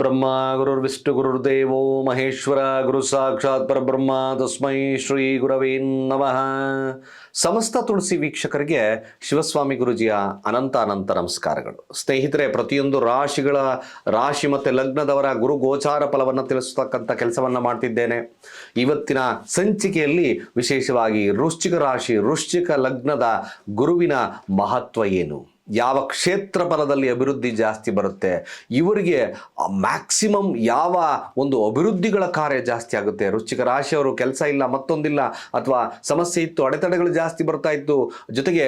ಗುರುರ್ಬ್ರಹ್ಮ ಗುರುರ್ವಿಷ್ಣು ಗುರುರ್ದೇವೋ ಮಹೇಶ್ವರ, ಗುರು ಸಾಕ್ಷಾತ್ ಪರಬ್ರಹ್ಮ, ತಸ್ಮೈ ಶ್ರೀ ಗುರವೇ ನಮಃ. ಸಮಸ್ತ ತುಳಸಿ ವೀಕ್ಷಕರಿಗೆ ಶಿವಸ್ವಾಮಿ ಗುರುಜಿಯ ಅನಂತ ಅನಂತ ನಮಸ್ಕಾರಗಳು. ಸ್ನೇಹಿತರೆ, ಪ್ರತಿಯೊಂದು ರಾಶಿಗಳ ರಾಶಿ ಮತ್ತು ಲಗ್ನದವರ ಗುರು ಗೋಚಾರ ಫಲವನ್ನು ತಿಳಿಸತಕ್ಕಂಥ ಕೆಲಸವನ್ನು ಮಾಡ್ತಿದ್ದೇನೆ. ಇವತ್ತಿನ ಸಂಚಿಕೆಯಲ್ಲಿ ವಿಶೇಷವಾಗಿ ವೃಶ್ಚಿಕ ರಾಶಿ, ವೃಶ್ಚಿಕ ಲಗ್ನದ ಗುರುವಿನ ಮಹತ್ವ ಏನು? ಯಾವ ಕ್ಷೇತ್ರ ಫಲದಲ್ಲಿ ಅಭಿವೃದ್ಧಿ ಜಾಸ್ತಿ ಬರುತ್ತೆ, ಇವರಿಗೆ ಮ್ಯಾಕ್ಸಿಮಮ್ ಯಾವ ಒಂದು ಅಭಿವೃದ್ಧಿಗಳ ಕಾರ್ಯ ಜಾಸ್ತಿ ಆಗುತ್ತೆ? ರುಚಿಕ ರಾಶಿಯವರು ಕೆಲಸ ಇಲ್ಲ, ಮತ್ತೊಂದಿಲ್ಲ, ಅಥವಾ ಸಮಸ್ಯೆ ಇತ್ತು, ಅಡೆತಡೆಗಳು ಜಾಸ್ತಿ ಬರ್ತಾ ಇತ್ತು, ಜೊತೆಗೆ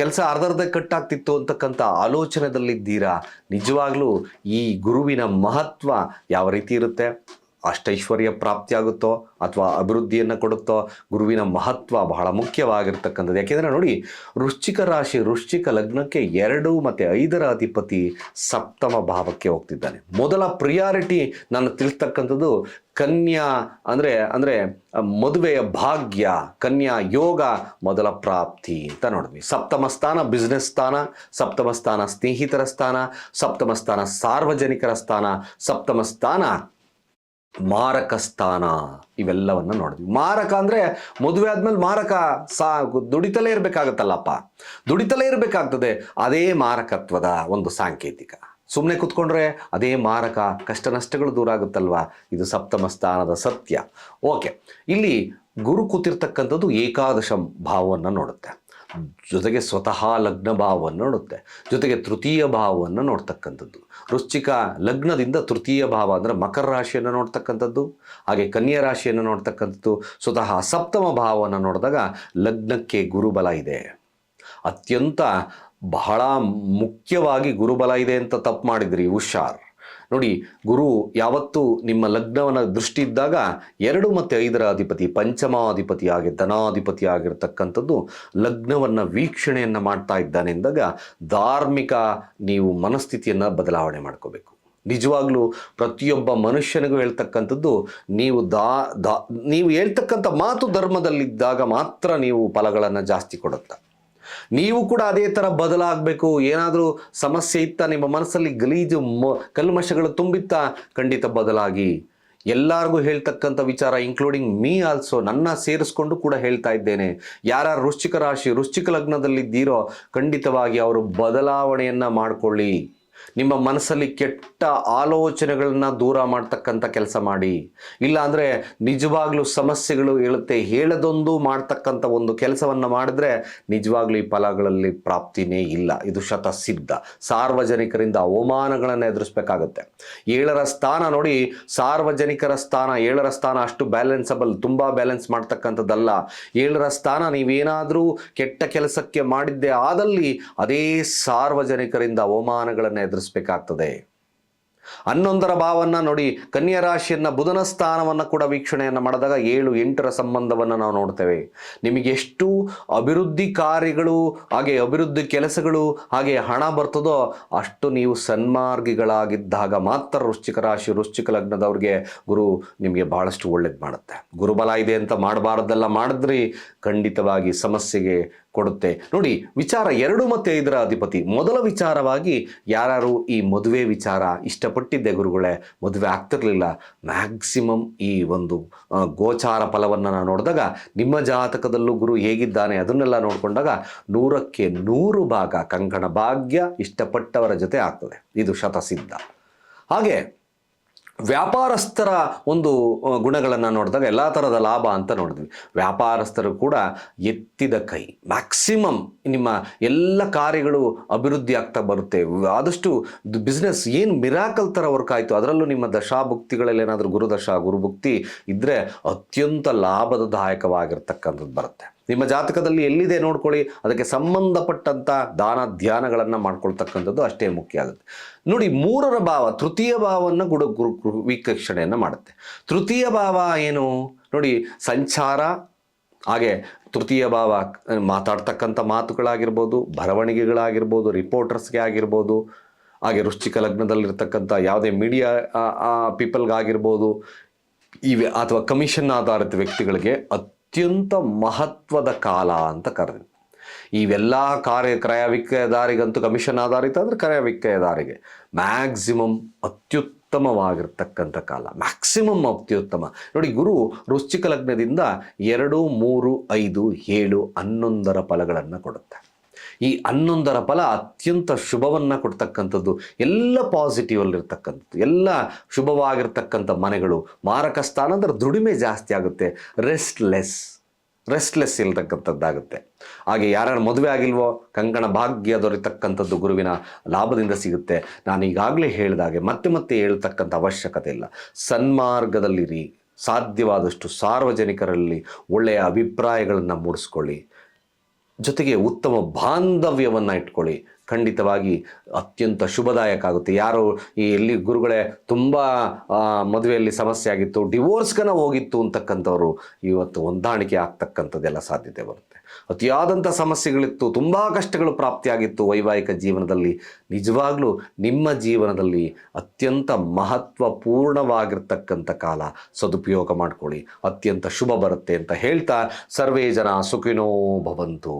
ಕೆಲಸ ಅರ್ಧರ್ಧ ಕಟ್ಟಾಗ್ತಿತ್ತು ಅಂತಕ್ಕಂಥ ಆಲೋಚನೆದಲ್ಲಿದ್ದೀರಾ? ನಿಜವಾಗ್ಲೂ ಈ ಗುರುವಿನ ಮಹತ್ವ ಯಾವ ರೀತಿ ಇರುತ್ತೆ? ಅಷ್ಟೈಶ್ವರ್ಯ ಪ್ರಾಪ್ತಿಯಾಗುತ್ತೋ ಅಥವಾ ಅಭಿವೃದ್ಧಿಯನ್ನು ಕೊಡುತ್ತೋ ಗುರುವಿನ ಮಹತ್ವ ಬಹಳ ಮುಖ್ಯವಾಗಿರ್ತಕ್ಕಂಥದ್ದು. ಯಾಕೆಂದರೆ ನೋಡಿ, ವೃಶ್ಚಿಕ ರಾಶಿ, ವೃಶ್ಚಿಕ ಲಗ್ನಕ್ಕೆ ಎರಡು ಮತ್ತು ಐದರ ಅಧಿಪತಿ ಸಪ್ತಮ ಭಾವಕ್ಕೆ ಹೋಗ್ತಿದ್ದಾನೆ. ಮೊದಲ ಪ್ರಿಯಾರಿಟಿ ನಾನು ತಿಳಿಸ್ತಕ್ಕಂಥದ್ದು ಕನ್ಯಾ ಅಂದರೆ ಅಂದರೆ ಮದುವೆಯ ಭಾಗ್ಯ, ಕನ್ಯಾ ಯೋಗ ಮೊದಲ ಪ್ರಾಪ್ತಿ ಅಂತ ನೋಡಿದ್ವಿ. ಸಪ್ತಮ ಸ್ಥಾನ ಬಿಸ್ನೆಸ್ ಸ್ಥಾನ, ಸಪ್ತಮ ಸ್ಥಾನ ಸ್ನೇಹಿತರ ಸ್ಥಾನ, ಸಪ್ತಮ ಸ್ಥಾನ ಸಾರ್ವಜನಿಕರ ಸ್ಥಾನ, ಸಪ್ತಮ ಸ್ಥಾನ ಮಾರಕ ಸ್ಥಾನ ಇವೆಲ್ಲವನ್ನ ನೋಡಿದ್ವಿ. ಮಾರಕ ಅಂದ್ರೆ ಮದುವೆ ಆದ್ಮೇಲೆ ಮಾರಕ ಸಾ ದುಡಿತಲೇ ಇರಬೇಕಾಗತ್ತಲ್ಲಪ್ಪ. ದುಡಿತಲೇ ಇರಬೇಕಾಗ್ತದೆ. ಅದೇ ಮಾರಕತ್ವದ ಒಂದು ಸಾಂಕೇತಿಕ. ಸುಮ್ಮನೆ ಕೂತ್ಕೊಂಡ್ರೆ ಅದೇ ಮಾರಕ ಕಷ್ಟ ನಷ್ಟಗಳು ದೂರ ಆಗುತ್ತಲ್ವಾ? ಇದು ಸಪ್ತಮ ಸ್ಥಾನದ ಸತ್ಯ. ಓಕೆ. ಇಲ್ಲಿ ಗುರು ಕೂತಿರ್ತಕ್ಕಂಥದ್ದು ಏಕಾದಶ ಭಾವವನ್ನು ನೋಡುತ್ತೆ. ಜೊತೆಗೆ ಸ್ವತಃ ಲಗ್ನ ಭಾವವನ್ನು ನೋಡುತ್ತೆ. ಜೊತೆಗೆ ತೃತೀಯ ಭಾವವನ್ನು ನೋಡ್ತಕ್ಕಂಥದ್ದು. ವೃಶ್ಚಿಕ ಲಗ್ನದಿಂದ ತೃತೀಯ ಭಾವ ಅಂದರೆ ಮಕರ ರಾಶಿಯನ್ನು ನೋಡ್ತಕ್ಕಂಥದ್ದು. ಹಾಗೆ ಕನ್ಯಾ ರಾಶಿಯನ್ನು ನೋಡ್ತಕ್ಕಂಥದ್ದು. ಸ್ವತಃ ಸಪ್ತಮ ಭಾವವನ್ನು ನೋಡಿದಾಗ ಲಗ್ನಕ್ಕೆ ಗುರುಬಲ ಇದೆ. ಅತ್ಯಂತ ಬಹಳ ಮುಖ್ಯವಾಗಿ ಗುರುಬಲ ಇದೆ ಅಂತ ತಪ್ಪು ಮಾಡಿದ್ರಿ, ಹುಷಾರ್. ನೋಡಿ, ಗುರು, ಯಾವತ್ತು ನಿಮ್ಮ ಲಗ್ನವನ್ನ ದೃಷ್ಟಿ ಇದ್ದಾಗ ಎರಡು ಮತ್ತು ಐದರ ಅಧಿಪತಿ ಪಂಚಮಾಧಿಪತಿ ಆಗಿ ಧನಾಧಿಪತಿ ಆಗಿರ್ತಕ್ಕಂಥದ್ದು ಲಗ್ನವನ್ನು ವೀಕ್ಷಣೆಯನ್ನು ಮಾಡ್ತಾ ಇದ್ದಾನೆ ಎಂದಾಗ ಧಾರ್ಮಿಕ ನೀವು ಮನಸ್ಥಿತಿಯನ್ನು ಬದಲಾವಣೆ ಮಾಡ್ಕೋಬೇಕು. ನಿಜವಾಗ್ಲೂ ಪ್ರತಿಯೊಬ್ಬ ಮನುಷ್ಯನಿಗೂ ಹೇಳ್ತಕ್ಕಂಥದ್ದು ನೀವು ದಾ ದಾ, ನೀವು ಹೇಳ್ತಕ್ಕಂಥ ಮಾತು ಧರ್ಮದಲ್ಲಿದ್ದಾಗ ಮಾತ್ರ ನೀವು ಫಲಗಳನ್ನು ಜಾಸ್ತಿ ಕೊಡುತ್ತೆ. ನೀವು ಕೂಡ ಅದೇ ಥರ ಬದಲಾಗಬೇಕು. ಏನಾದರೂ ಸಮಸ್ಯೆ ಇತ್ತ ನಿಮ್ಮ ಮನಸ್ಸಲ್ಲಿ ಗಲೀಜು ಮ, ಕಲ್ಮಶಗಳು ತುಂಬಿತ್ತಾ ಖಂಡಿತ ಬದಲಾಗಿ. ಎಲ್ಲರಿಗೂ ಹೇಳ್ತಕ್ಕಂಥ ವಿಚಾರ ಇನ್ಕ್ಲೂಡಿಂಗ್ ಮೀ ಆಲ್ಸೋ ನನ್ನ ಸೇರಿಸ್ಕೊಂಡು ಕೂಡ ಹೇಳ್ತಾ ಇದ್ದೇನೆ. ಯಾರು ವೃಶ್ಚಿಕ ರಾಶಿ, ವೃಶ್ಚಿಕ ಲಗ್ನದಲ್ಲಿದ್ದೀರೋ ಖಂಡಿತವಾಗಿ ಅವರು ಬದಲಾವಣೆಯನ್ನು ಮಾಡಿಕೊಳ್ಳಿ. ನಿಮ್ಮ ಮನಸ್ಸಲ್ಲಿ ಕೆಟ್ಟ ಆಲೋಚನೆಗಳನ್ನ ದೂರ ಮಾಡ್ತಕ್ಕಂಥ ಕೆಲಸ ಮಾಡಿ. ಇಲ್ಲ ಅಂದರೆ ನಿಜವಾಗ್ಲೂ ಸಮಸ್ಯೆಗಳು ಹೇಳುತ್ತೆ, ಹೇಳದೊಂದು ಮಾಡ್ತಕ್ಕಂಥ ಒಂದು ಕೆಲಸವನ್ನು ಮಾಡಿದ್ರೆ ನಿಜವಾಗ್ಲೂ ಈ ಫಲಗಳಲ್ಲಿ ಪ್ರಾಪ್ತಿನೇ ಇಲ್ಲ. ಇದು ಶತಸಿದ್ಧ. ಸಾರ್ವಜನಿಕರಿಂದ ಅವಮಾನಗಳನ್ನು ಎದುರಿಸ್ಬೇಕಾಗತ್ತೆ. ಏಳರ ಸ್ಥಾನ ನೋಡಿ, ಸಾರ್ವಜನಿಕರ ಸ್ಥಾನ, ಏಳರ ಸ್ಥಾನ ಅಷ್ಟು ಬ್ಯಾಲೆನ್ಸಬಲ್, ತುಂಬ ಬ್ಯಾಲೆನ್ಸ್ ಮಾಡ್ತಕ್ಕಂಥದ್ದಲ್ಲ. ಏಳರ ಸ್ಥಾನ ನೀವೇನಾದರೂ ಕೆಟ್ಟ ಕೆಲಸಕ್ಕೆ ಮಾಡಿದ್ದೆ ಆದಲ್ಲಿ, ಅದೇ ಸಾರ್ವಜನಿಕರಿಂದ ಅವಮಾನಗಳನ್ನು ಎದುರಿಸಬೇಕಾಗ್ತದೆ. ಹನ್ನೊಂದರ ಭಾವನ್ನ ನೋಡಿ ಕನ್ಯಾ ರಾಶಿಯನ್ನ ಬುಧನ ಸ್ಥಾನವನ್ನು ಕೂಡ ವೀಕ್ಷಣೆಯನ್ನು ಮಾಡಿದಾಗ ಏಳು ಎಂಟರ ಸಂಬಂಧವನ್ನು ನಾವು ನೋಡ್ತೇವೆ. ನಿಮಗೆ ಎಷ್ಟು ಅಭಿವೃದ್ಧಿ ಕಾರ್ಯಗಳು, ಹಾಗೆ ಅಭಿವೃದ್ಧಿ ಕೆಲಸಗಳು, ಹಾಗೆ ಹಣ ಬರ್ತದೋ ಅಷ್ಟು ನೀವು ಸನ್ಮಾರ್ಗಿಗಳಾಗಿದ್ದಾಗ ಮಾತ್ರ ವೃಶ್ಚಿಕ ರಾಶಿ, ವೃಶ್ಚಿಕ ಲಗ್ನದವ್ರಿಗೆ ಗುರು ನಿಮಗೆ ಬಹಳಷ್ಟು ಒಳ್ಳೇದು ಮಾಡುತ್ತೆ. ಗುರುಬಲ ಇದೆ ಅಂತ ಮಾಡಬಾರ್ದೆಲ್ಲ ಮಾಡಿದ್ರಿ, ಖಂಡಿತವಾಗಿ ಸಮಸ್ಯೆಗೆ ಕೊಡುತ್ತೆ. ನೋಡಿ, ವಿಚಾರ ಎರಡು ಮತ್ತು ಐದರ ಅಧಿಪತಿ. ಮೊದಲ ವಿಚಾರವಾಗಿ ಯಾರು ಈ ಮದುವೆ ವಿಚಾರ ಇಷ್ಟಪಟ್ಟಿದ್ದೆ ಗುರುಗಳೇ, ಮದುವೆ ಆಗ್ತಿರಲಿಲ್ಲ. ಮ್ಯಾಕ್ಸಿಮಮ್ ಈ ಒಂದು ಗೋಚಾರ ಫಲವನ್ನು ನಾನು ನೋಡಿದಾಗ, ನಿಮ್ಮ ಜಾತಕದಲ್ಲೂ ಗುರು ಹೇಗಿದ್ದಾನೆ ಅದನ್ನೆಲ್ಲ ನೋಡಿಕೊಂಡಾಗ ನೂರಕ್ಕೆ ನೂರು ಭಾಗ ಕಂಕಣ ಭಾಗ್ಯ ಇಷ್ಟಪಟ್ಟವರ ಜೊತೆ ಆಗ್ತದೆ. ಇದು ಶತಸಿದ್ಧ. ಹಾಗೆ ವ್ಯಾಪಾರಸ್ಥರ ಒಂದು ಗುಣಗಳನ್ನು ನೋಡಿದಾಗ ಎಲ್ಲ ಥರದ ಲಾಭ ಅಂತ ನೋಡಿದ್ವಿ. ವ್ಯಾಪಾರಸ್ಥರು ಕೂಡ ಎತ್ತಿದ ಕೈ ಮ್ಯಾಕ್ಸಿಮಮ್ ನಿಮ್ಮ ಎಲ್ಲ ಕಾರ್ಯಗಳು ಅಭಿವೃದ್ಧಿ ಆಗ್ತಾ ಬರುತ್ತೆ. ಆದಷ್ಟು ಬಿಸ್ನೆಸ್ ಏನು ಮಿರಾಕಲ್ ಥರ ವರ್ಕ್ ಆಯಿತು, ಅದರಲ್ಲೂ ನಿಮ್ಮ ದಶಾಭುಕ್ತಿಗಳಲ್ಲಿ ಏನಾದರೂ ಗುರುದಶಾ, ಗುರುಭುಕ್ತಿ ಇದ್ದರೆ ಅತ್ಯಂತ ಲಾಭದಾಯಕವಾಗಿರ್ತಕ್ಕಂಥದ್ದು ಬರುತ್ತೆ. ನಿಮ್ಮ ಜಾತಕದಲ್ಲಿ ಎಲ್ಲಿದೆ ನೋಡ್ಕೊಳ್ಳಿ. ಅದಕ್ಕೆ ಸಂಬಂಧಪಟ್ಟಂಥ ದಾನ ಧ್ಯಾನಗಳನ್ನು ಮಾಡ್ಕೊಳ್ತಕ್ಕಂಥದ್ದು ಅಷ್ಟೇ ಮುಖ್ಯ ಆಗುತ್ತೆ. ನೋಡಿ, ಮೂರರ ಭಾವ ತೃತೀಯ ಭಾವವನ್ನು ಗುಡು ಗುರು ವೀಕ್ಷಣೆಯನ್ನು ಮಾಡುತ್ತೆ. ತೃತೀಯ ಭಾವ ಏನು? ನೋಡಿ, ಸಂಚಾರ, ಹಾಗೆ ತೃತೀಯ ಭಾವ ಮಾತಾಡ್ತಕ್ಕಂಥ ಮಾತುಗಳಾಗಿರ್ಬೋದು, ಬರವಣಿಗೆಗಳಾಗಿರ್ಬೋದು ರಿಪೋರ್ಟರ್ಸ್ಗೆ ಆಗಿರ್ಬೋದು, ಹಾಗೆ ವೃಶ್ಚಿಕ ಲಗ್ನದಲ್ಲಿರ್ತಕ್ಕಂಥ ಯಾವುದೇ ಮೀಡಿಯಾ ಪೀಪಲ್ಗಾಗಿರ್ಬೋದು ಇವೆ ಅಥವಾ ಕಮಿಷನ್ ಆಧಾರಿತ ವ್ಯಕ್ತಿಗಳಿಗೆ ಅತ್ಯಂತ ಮಹತ್ವದ ಕಾಲ ಅಂತ ಕರೆದಿದೆ ಇವೆಲ್ಲ ಕಾರ್ಯ ಕ್ರಯ ವಿಕ್ರಯದಾರಿಗಂತೂ ಕಮಿಷನ್ ಆಧಾರಿತ ಅಂದರೆ ಕ್ರಯ ವಿಕ್ರಯದಾರಿಗೆ ಮ್ಯಾಕ್ಸಿಮಮ್ ಅತ್ಯುತ್ತಮವಾಗಿರ್ತಕ್ಕಂಥ ಕಾಲ. ಮ್ಯಾಕ್ಸಿಮಮ್ ಅತ್ಯುತ್ತಮ. ನೋಡಿ, ಗುರು ವೃಶ್ಚಿಕ ಲಗ್ನದಿಂದ ಎರಡು, ಮೂರು, ಐದು, ಏಳು, ಹನ್ನೊಂದರ ಫಲಗಳನ್ನು ಕೊಡುತ್ತೆ. ಈ ಹನ್ನೊಂದರ ಫಲ ಅತ್ಯಂತ ಶುಭವನ್ನು ಕೊಡ್ತಕ್ಕಂಥದ್ದು, ಎಲ್ಲ ಪಾಸಿಟಿವ್ ಅಲ್ಲಿರ್ತಕ್ಕಂಥದ್ದು ಎಲ್ಲ ಶುಭವಾಗಿರ್ತಕ್ಕಂಥ ಮನೆಗಳು, ಮಾರಕ ಸ್ಥಾನ ಅಂದರೆ ದುಡಿಮೆ ಜಾಸ್ತಿ ಆಗುತ್ತೆ ರೆಸ್ಟ್ಲೆಸ್ ರೆಸ್ಟ್ಲೆಸ್ ಇಲ್ತಕ್ಕಂಥದ್ದಾಗುತ್ತೆ ಹಾಗೆ ಯಾರ್ಯಾರು ಮದುವೆ ಆಗಿಲ್ವೋ, ಕಂಕಣ ಭಾಗ್ಯ ದೊರೆತಕ್ಕಂಥದ್ದು ಗುರುವಿನ ಲಾಭದಿಂದ ಸಿಗುತ್ತೆ. ನಾನು ಈಗಾಗಲೇ ಹೇಳಿದಾಗೆ ಮತ್ತೆ ಮತ್ತೆ ಹೇಳ್ತಕ್ಕಂಥ ಅವಶ್ಯಕತೆ ಇಲ್ಲ. ಸನ್ಮಾರ್ಗದಲ್ಲಿರಿ, ಸಾಧ್ಯವಾದಷ್ಟು ಸಾರ್ವಜನಿಕರಲ್ಲಿ ಒಳ್ಳೆಯ ಅಭಿಪ್ರಾಯಗಳನ್ನು ಮೂಡಿಸ್ಕೊಳ್ಳಿ. ಜೊತೆಗೆ ಉತ್ತಮ ಬಾಂಧವ್ಯವನ್ನು ಇಟ್ಕೊಳ್ಳಿ. ಖಂಡಿತವಾಗಿ ಅತ್ಯಂತ ಶುಭದಾಯಕ ಆಗುತ್ತೆ ಯಾರು ಈ ಎಲ್ಲಿ ಗುರುಗಳೇ ತುಂಬ ಮದುವೆಯಲ್ಲಿ ಸಮಸ್ಯೆ ಆಗಿತ್ತು ಡಿವೋರ್ಸ್ಗನ ಹೋಗಿತ್ತು ಅಂತಕ್ಕಂಥವ್ರು ಇವತ್ತು ಹೊಂದಾಣಿಕೆ ಆಗ್ತಕ್ಕಂಥದ್ದೆಲ್ಲ ಸಾಧ್ಯತೆ ಬರುತ್ತೆ. ಅತಿಯಾದಂಥ ಸಮಸ್ಯೆಗಳಿತ್ತು, ತುಂಬ ಕಷ್ಟಗಳು ಪ್ರಾಪ್ತಿಯಾಗಿತ್ತು ವೈವಾಹಿಕ ಜೀವನದಲ್ಲಿ. ನಿಜವಾಗ್ಲೂ ನಿಮ್ಮ ಜೀವನದಲ್ಲಿ ಅತ್ಯಂತ ಮಹತ್ವಪೂರ್ಣವಾಗಿರ್ತಕ್ಕಂಥ ಕಾಲ. ಸದುಪಯೋಗ ಮಾಡಿಕೊಳ್ಳಿ, ಅತ್ಯಂತ ಶುಭ ಬರುತ್ತೆ ಅಂತ ಹೇಳ್ತಾ ಸರ್ವೇ ಜನ ಸುಖಿನೋ ಭವಂತು.